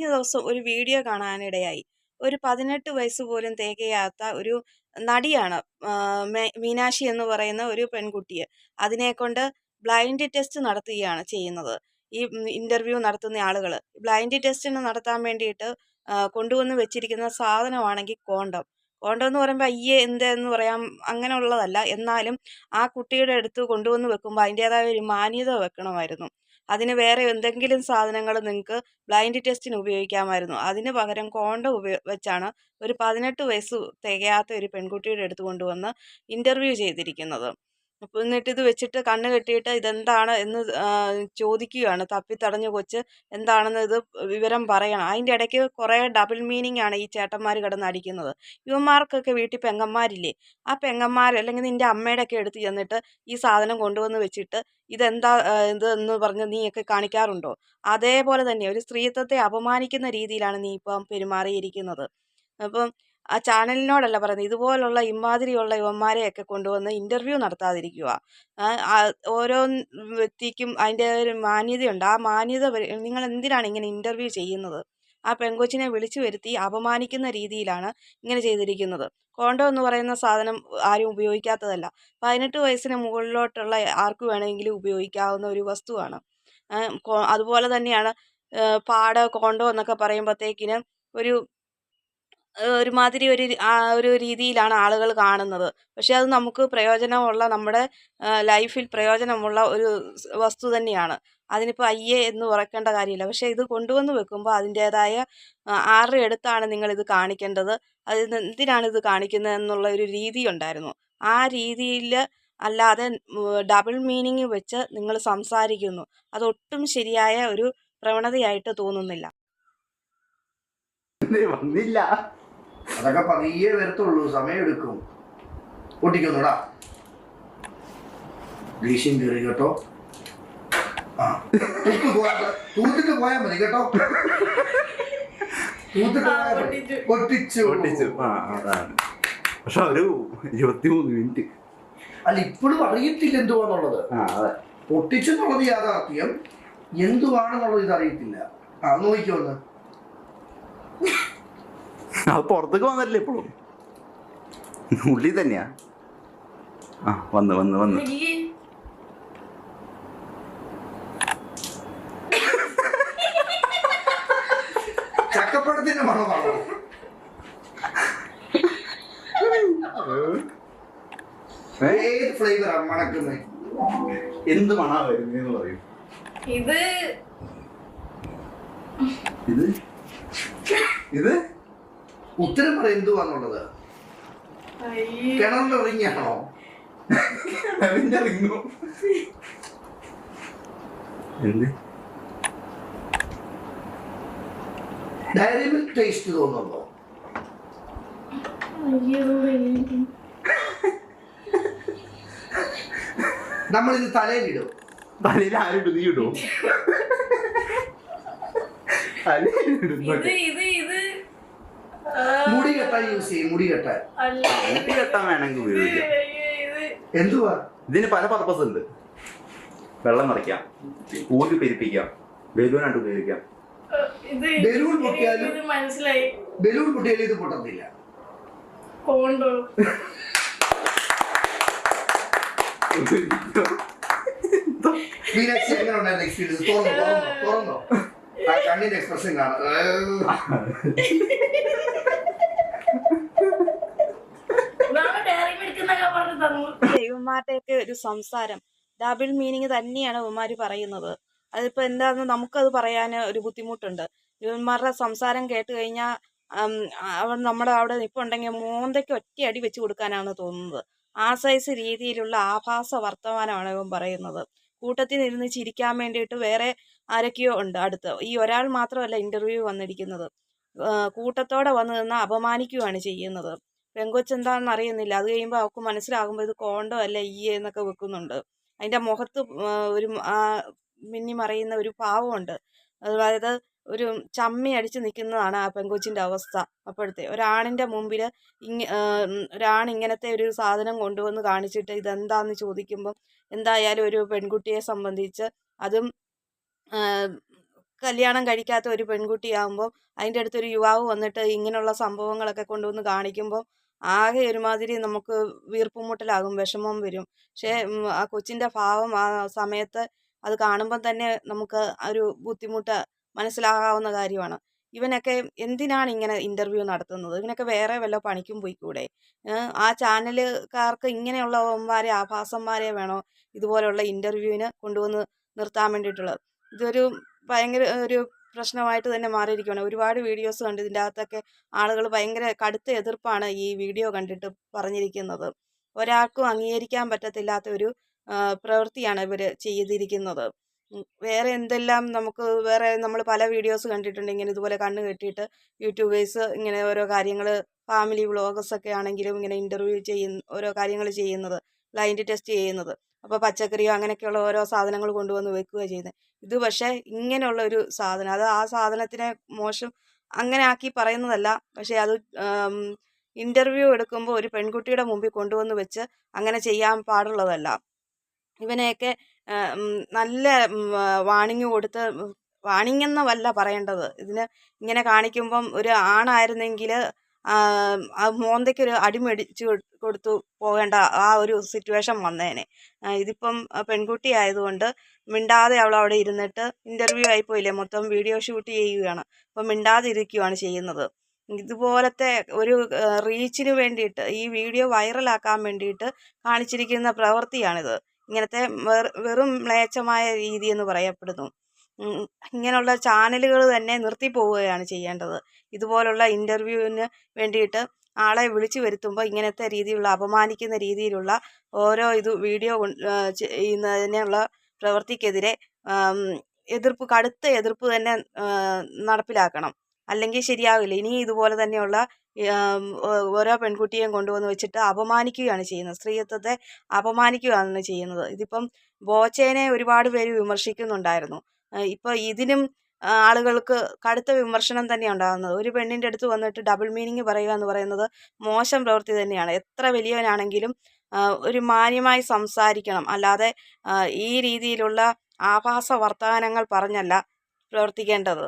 കഴിഞ്ഞ ദിവസം ഒരു വീഡിയോ കാണാനിടയായി. ഒരു പതിനെട്ട് വയസ്സ് പോലും തികയാത്ത ഒരു നടിയാണ് മീനാക്ഷി എന്ന് പറയുന്ന ഒരു പെൺകുട്ടിയെ അതിനെക്കൊണ്ട് ബ്ലൈൻഡ് ടെസ്റ്റ് നടത്തുകയാണ് ചെയ്യുന്നത്. ഈ ഇന്റർവ്യൂ നടത്തുന്ന ആളുകൾ ബ്ലൈൻഡ് ടെസ്റ്റിന് നടത്താൻ വേണ്ടിയിട്ട് കൊണ്ടുവന്ന് വെച്ചിരിക്കുന്ന സാധനമാണെങ്കിൽ കോണ്ടം. കോണ്ടം എന്ന് പറയുമ്പോൾ അയ്യേ എന്തെന്ന് പറയാം അങ്ങനെയുള്ളതല്ല. എന്നാലും ആ കുട്ടിയുടെ അടുത്ത് കൊണ്ടുവന്ന് വെക്കുമ്പോൾ അതിന്റേതായ ഒരു മാന്യത വെക്കണമായിരുന്നു. അതിന് വേറെ എന്തെങ്കിലും സാധനങ്ങൾ നിങ്ങൾക്ക് ബ്ലൈൻഡ് ടെസ്റ്റിന് ഉപയോഗിക്കാമായിരുന്നു. അതിന് പകരം കോണ്ട വെച്ചാണ് ഒരു പതിനെട്ട് വയസ്സ് തികയാത്ത ഒരു പെൺകുട്ടിയുടെ അടുത്ത് കൊണ്ടുവന്ന് ഇന്റർവ്യൂ ചെയ്തിരിക്കുന്നത്. അപ്പോൾ എന്നിട്ട് ഇത് വെച്ചിട്ട് കണ്ണ് കെട്ടിയിട്ട് ഇതെന്താണ് എന്ന് ചോദിക്കുകയാണ്. തപ്പി തപ്പിത്തടഞ്ഞ കൊച്ച് എന്താണെന്ന് ഇത് വിവരം പറയണം. അതിന്റെ ഇടയ്ക്ക് കുറേ ഡബിൾ മീനിങ് ആണ് ഈ ചേട്ടന്മാർ കിടന്ന് അടിക്കുന്നത്. ഇവന്മാർക്കൊക്കെ വീട്ടിൽ പെങ്ങന്മാരില്ലേ? ആ പെങ്ങന്മാർ അല്ലെങ്കിൽ നിന്റെ അമ്മയുടെ ഒക്കെ എടുത്ത് ചെന്നിട്ട് ഈ സാധനം കൊണ്ടുവന്ന് വെച്ചിട്ട് ഇതെന്താ ഇത് എന്ന് പറഞ്ഞ് നീയൊക്കെ കാണിക്കാറുണ്ടോ? അതേപോലെ തന്നെ ഒരു സ്ത്രീത്വത്തെ അപമാനിക്കുന്ന രീതിയിലാണ് നീ ഇപ്പം പെരുമാറിയിരിക്കുന്നത്. അപ്പം ആ ചാനലിനോടല്ല പറയുന്നത്. ഇതുപോലുള്ള ഇമാതിരിയുള്ള യുവന്മാരെയൊക്കെ കൊണ്ടുവന്ന് ഇന്റർവ്യൂ നടത്താതിരിക്കുക. ഓരോ വ്യക്തിക്കും അതിന്റെ ഒരു മാന്യതയുണ്ട്. ആ മാന്യത നിങ്ങൾ എന്തിനാണ് ഇങ്ങനെ ഇന്റർവ്യൂ ചെയ്യുന്നത്? ആ പെങ്കൊച്ചിനെ വിളിച്ചു വരുത്തി അപമാനിക്കുന്ന രീതിയിലാണ് ഇങ്ങനെ ചെയ്തിരിക്കുന്നത്. കോണ്ടോ എന്ന് പറയുന്ന സാധനം ആരും ഉപയോഗിക്കാത്തതല്ല. പതിനെട്ട് വയസ്സിന് മുകളിലോട്ടുള്ള ആർക്ക് വേണമെങ്കിലും ഉപയോഗിക്കാവുന്ന ഒരു വസ്തുവാണ്. അതുപോലെ തന്നെയാണ് പാട കോണ്ടോ എന്നൊക്കെ പറയുമ്പോഴത്തേക്കിന് ഒരു ഒരുമാതിരി ഒരു ആ ഒരു രീതിയിലാണ് ആളുകൾ കാണുന്നത്. പക്ഷേ അത് നമുക്ക് പ്രയോജനമുള്ള നമ്മുടെ ലൈഫിൽ പ്രയോജനമുള്ള ഒരു വസ്തു തന്നെയാണ്. അതിനിപ്പോൾ അയ്യേ എന്ന് ഉറക്കേണ്ട കാര്യമില്ല. പക്ഷേ ഇത് കൊണ്ടുവന്ന് വെക്കുമ്പോൾ അതിന്റേതായ ആറ് എടുത്താണ് നിങ്ങൾ ഇത് കാണിക്കേണ്ടത് അത് എന്തിനാണ് ഇത് കാണിക്കുന്നത് എന്നുള്ള ഒരു രീതി ഉണ്ടായിരുന്നു. ആ രീതിയിൽ അല്ലാതെ ഡബിൾ മീനിങ് വെച്ച് നിങ്ങൾ സംസാരിക്കുന്നു. അതൊട്ടും ശരിയായ ഒരു പ്രവണതയായിട്ട് തോന്നുന്നില്ല. വന്നില്ല. അതൊക്കെ പതിയെ വരത്തുള്ളൂ സമയമെടുക്കും. പൊട്ടിക്കൊന്നുടാ. ദേഷ്യം കയറി കേട്ടോ. ആ. തൂത്ത് പോയാ തൂത്തിട്ട് പോയാ മതി കേട്ടോ. തൂത്തിട്ട് പോയാ മതി. പൊട്ടിച്ചു. പൊട്ടിച്ചു. ആ അതാണ്. പക്ഷെ ഒരു ഇരുപത്തിമൂന്ന് മിനിറ്റ്. അല്ല ഇപ്പോഴും അറിയത്തില്ല എന്തുവാന്നുള്ളത്. ആ അതെ. പൊട്ടിച്ചെന്നുള്ളത് യാഥാർത്ഥ്യം. എന്തുവാണെന്നുള്ളത് ഇത് അറിയത്തില്ല ആ നോക്കിക്കോന്ന് അത് പുറത്തേക്ക് വന്നല്ലേ ഇപ്പോഴും. ഉള്ളി തന്നെയാ. ആ വന്ന് വന്ന് വന്ന്. ചക്കപ്പഴത്തിന്റെ മണമാണോ ഏ? ഏത് ഫ്ലേവറാണ് മണക്കുന്നത്? എന്ത് മണാ വരുന്നേന്ന് പറയും. ഇത് ഇത്? ഇത്? ഉത്തരം പറ എന്തുവാന്നുള്ളത്. കിണറിന്റെ റിങ്ങാണോ അതിന്റെ റിങ്ങോ? എന്ത്? ഡയറി മിൽക്ക് ടേസ്റ്റ് തോന്നുന്നുണ്ടോ? എനിക്ക്. നമ്മളിത് തലയിലിടും തലയിൽ ആരും നീ ഇടും. തലയിലിടും ഇത് ഇത് ഇത് മുടി കെട്ടാൻ യൂസ് ചെയ്യും മുടി കെട്ടാൻ. അല്ല. മുടി കെട്ടാൻ വേണമെങ്കിൽ ഉപയോഗിക്കാം. ഇത് എന്തുവാ? ഇതിന് പല പർപ്പസ് ഉണ്ട്. വെള്ളം നിറയ്ക്കാം ഊരി പെരിപ്പിക്കാം ബലൂണായിട്ട് ഉപയോഗിക്കാം. ഇത് ബലൂൺ പൊട്ടിയാലും- മനസ്സിലായി. ബലൂൺ പൊട്ടിയാലും ഇത് പൊട്ടത്തില്ല. എക്സ്പീരിയൻസ് തുറന്നോ തുറന്നോ തുറന്നോ കണ്ണിന്റെ എക്സ്പ്രഷൻ കാണാം തന്നു. ഒരു സംസാരം. ഡബിൾ മീനിങ് തന്നെയാണ് ഇവന്മാർ പറയുന്നത്. അതിപ്പോൾ എന്താണെന്ന് നമുക്കത് പറയാൻ ഒരു ബുദ്ധിമുട്ടുണ്ട്. ഇവന്മാരുടെ സംസാരം കേട്ട് കഴിഞ്ഞാൽ അവൻ നമ്മുടെ അവിടെ നിൽപ്പുണ്ടെങ്കിൽ മോന്തയ്ക്ക് ഒറ്റയടി വെച്ച് കൊടുക്കാനാണ് തോന്നുന്നത്. ആ സൈസ് രീതിയിലുള്ള ആഭാസ വർത്തമാനമാണ് ഇവൻ പറയുന്നത്. കൂട്ടത്തിൽ ഇരുന്ന് ചിരിക്കാൻ വേണ്ടിയിട്ട് വേറെ ആരൊക്കെയോ ഉണ്ട്. അടുത്ത് ഈ ഒരാൾ മാത്രമല്ല ഇന്റർവ്യൂ വന്നിരിക്കുന്നത്. കൂട്ടത്തോടെ വന്ന് നിന്ന് അപമാനിക്കുകയാണ് ചെയ്യുന്നത്. പെങ്കൊച്ചെന്താണെന്ന് അറിയുന്നില്ല. അത് കഴിയുമ്പോൾ അവൾക്ക് മനസ്സിലാകുമ്പോൾ ഇത് കോണ്ടോ അല്ല ഈ എന്നൊക്കെ വെക്കുന്നുണ്ട്. അതിന്റെ മുഖത്ത് ഒരു മിന്നി മറയുന്ന ഒരു ഭാവമുണ്ട് അതായത് ഒരു ചമ്മി അടിച്ച് നിൽക്കുന്നതാണ് ആ പെങ്കൊച്ചിന്റെ അവസ്ഥ അപ്പോഴത്തെ. ഒരാണിന്റെ മുമ്പിൽ ഇങ്ങ ഇങ്ങനത്തെ ഒരു സാധനം കൊണ്ടുവന്ന് കാണിച്ചിട്ട് ഇതെന്താന്ന് ചോദിക്കുമ്പം എന്തായാലും ഒരു പെൺകുട്ടിയെ സംബന്ധിച്ച് അതും കല്യാണം കഴിക്കാത്ത ഒരു പെൺകുട്ടിയാകുമ്പോൾ അതിന്റെ അടുത്തൊരു യുവാവ് വന്നിട്ട് ഇങ്ങനെയുള്ള സംഭവങ്ങളൊക്കെ കൊണ്ടുവന്ന് കാണിക്കുമ്പോൾ ആകെ ഒരുമാതിരി നമുക്ക് വീർപ്പുമുട്ടലാകും വിഷമം വരും. പക്ഷേ ആ കൊച്ചിന്റെ ഭാവം ആ സമയത്ത് അത് കാണുമ്പം തന്നെ നമുക്ക് ഒരു ബുദ്ധിമുട്ട് മനസ്സിലാകാവുന്ന കാര്യമാണ്. ഇവനൊക്കെ എന്തിനാണ് ഇങ്ങനെ ഇന്റർവ്യൂ നടത്തുന്നത്? ഇവനൊക്കെ വേറെ വല്ല പണിക്കും പോയിക്കൂടെ? കൂടെ ആ ചാനലുകാർക്ക് ഇങ്ങനെയുള്ളവന്മാരെ ആഭാസന്മാരെ വേണോ ഇതുപോലെയുള്ള ഇന്റർവ്യൂവിന് കൊണ്ടുവന്ന് നിർത്താൻ വേണ്ടിയിട്ടുള്ളത്? ഇതൊരു ഭയങ്കര ഒരു പ്രശ്നമായിട്ട് തന്നെ മാറിയിരിക്കുകയാണ് ഒരുപാട് വീഡിയോസ് കണ്ട് ഇതിന്റെ അകത്തൊക്കെ ആളുകൾ ഭയങ്കര കടുത്ത എതിർപ്പാണ് ഈ വീഡിയോ കണ്ടിട്ട് പറഞ്ഞിരിക്കുന്നത്. ഒരാൾക്കും അംഗീകരിക്കാൻ പറ്റത്തില്ലാത്ത ഒരു പ്രവൃത്തിയാണ് ഇവർ ചെയ്തിരിക്കുന്നത്. വേറെ എന്തെല്ലാം നമുക്ക് വേറെ നമ്മൾ പല വീഡിയോസ് കണ്ടിട്ടുണ്ട്. ഇങ്ങനെ ഇതുപോലെ കണ്ണ് കെട്ടിയിട്ട് യൂട്യൂബേഴ്സ് ഇങ്ങനെ ഓരോ കാര്യങ്ങൾ ഫാമിലി വ്ളോഗേഴ്സൊക്കെ ആണെങ്കിലും ഇങ്ങനെ ഇന്റർവ്യൂ ചെയ്യുന്ന ഓരോ കാര്യങ്ങൾ ചെയ്യുന്നത് ബ്ലൈൻഡ് ടെസ്റ്റ് ചെയ്യുന്നത്. അപ്പോൾ പച്ചക്കറിയോ അങ്ങനെയൊക്കെയുള്ള ഓരോ സാധനങ്ങൾ കൊണ്ടുവന്ന് വെക്കുക ചെയ്യുന്നത് ഇത് പക്ഷേ ഇങ്ങനെയുള്ള ഒരു സാധനം അത് ആ സാധനത്തിനെ മോശം അങ്ങനെ ആക്കി പറയുന്നതല്ല. പക്ഷേ അത് ഇന്റർവ്യൂ എടുക്കുമ്പോൾ ഒരു പെൺകുട്ടിയുടെ മുമ്പിൽ കൊണ്ടുവന്ന് വെച്ച് അങ്ങനെ ചെയ്യാൻ പാടുള്ളതല്ല. ഇവനെയൊക്കെ നല്ല വാണിങ് കൊടുത്ത് വാണിംഗ് എന്നല്ല പറയേണ്ടത്. ഇതിന് ഇങ്ങനെ കാണിക്കുമ്പം ഒരു ആണായിരുന്നെങ്കിൽ ആ മോന്തയ്ക്ക് ഒരു അടി മേടിച്ച് കൊടുത്തു പോകേണ്ട ആ ഒരു സിറ്റുവേഷൻ വന്നേനെ. ഇതിപ്പം പെൺകുട്ടി ആയതുകൊണ്ട് മിണ്ടാതെ അവൾ അവിടെ ഇരുന്നിട്ട് ഇന്റർവ്യൂ ആയിപ്പോയില്ലേ മൊത്തം വീഡിയോ ഷൂട്ട് ചെയ്യുകയാണ്. അപ്പം മിണ്ടാതെ ഇരിക്കുകയാണ് ചെയ്യുന്നത്. ഇതുപോലത്തെ ഒരു റീച്ചിന് വേണ്ടിയിട്ട് ഈ വീഡിയോ വൈറലാക്കാൻ വേണ്ടിയിട്ട് കാണിച്ചിരിക്കുന്ന പ്രവൃത്തിയാണിത്. ഇങ്ങനത്തെ വെറും മ്ലേച്ഛമായ രീതി എന്ന് പറയപ്പെടുന്നു. ഇങ്ങനെയുള്ള ചാനലുകൾ തന്നെ നിർത്തി പോവുകയാണ് ചെയ്യേണ്ടത്. ഇതുപോലുള്ള ഇന്റർവ്യൂവിന് വേണ്ടിയിട്ട് ആളെ വിളിച്ചു വരുത്തുമ്പോൾ ഇങ്ങനത്തെ രീതിയിലുള്ള അപമാനിക്കുന്ന രീതിയിലുള്ള ഓരോ ഇത് വീഡിയോ ചെയ്യുന്നതിനുള്ള പ്രവൃത്തിക്കെതിരെ എതിർപ്പ് കടുത്ത എതിർപ്പ് തന്നെ നടപ്പിലാക്കണം. അല്ലെങ്കിൽ ശരിയാവില്ല. ഇനി ഇതുപോലെ തന്നെയുള്ള ഓരോ പെൺകുട്ടിയെയും കൊണ്ടുവന്ന് വെച്ചിട്ട് അപമാനിക്കുകയാണ് ചെയ്യുന്നത്. സ്ത്രീത്വത്തെ അപമാനിക്കുകയാണ് ചെയ്യുന്നത്. ഇതിപ്പം ബോച്ചേനെ ഒരുപാട് പേര് വിമർശിക്കുന്നുണ്ടായിരുന്നു. ഇപ്പോൾ ഇതിനും ആളുകൾക്ക് കടുത്ത വിമർശനം തന്നെയാണ് ഉണ്ടാകുന്നത്. ഒരു പെണ്ണിന്റെ അടുത്ത് വന്നിട്ട് ഡബിൾ മീനിങ് പറയുക എന്ന് പറയുന്നത് മോശം പ്രവൃത്തി തന്നെയാണ്. എത്ര വലിയവനാണെങ്കിലും ഒരു മാന്യമായി സംസാരിക്കണം. അല്ലാതെ ഈ രീതിയിലുള്ള ആഭാസ വർത്തമാനങ്ങൾ പറഞ്ഞല്ല പ്രവർത്തിക്കേണ്ടത്.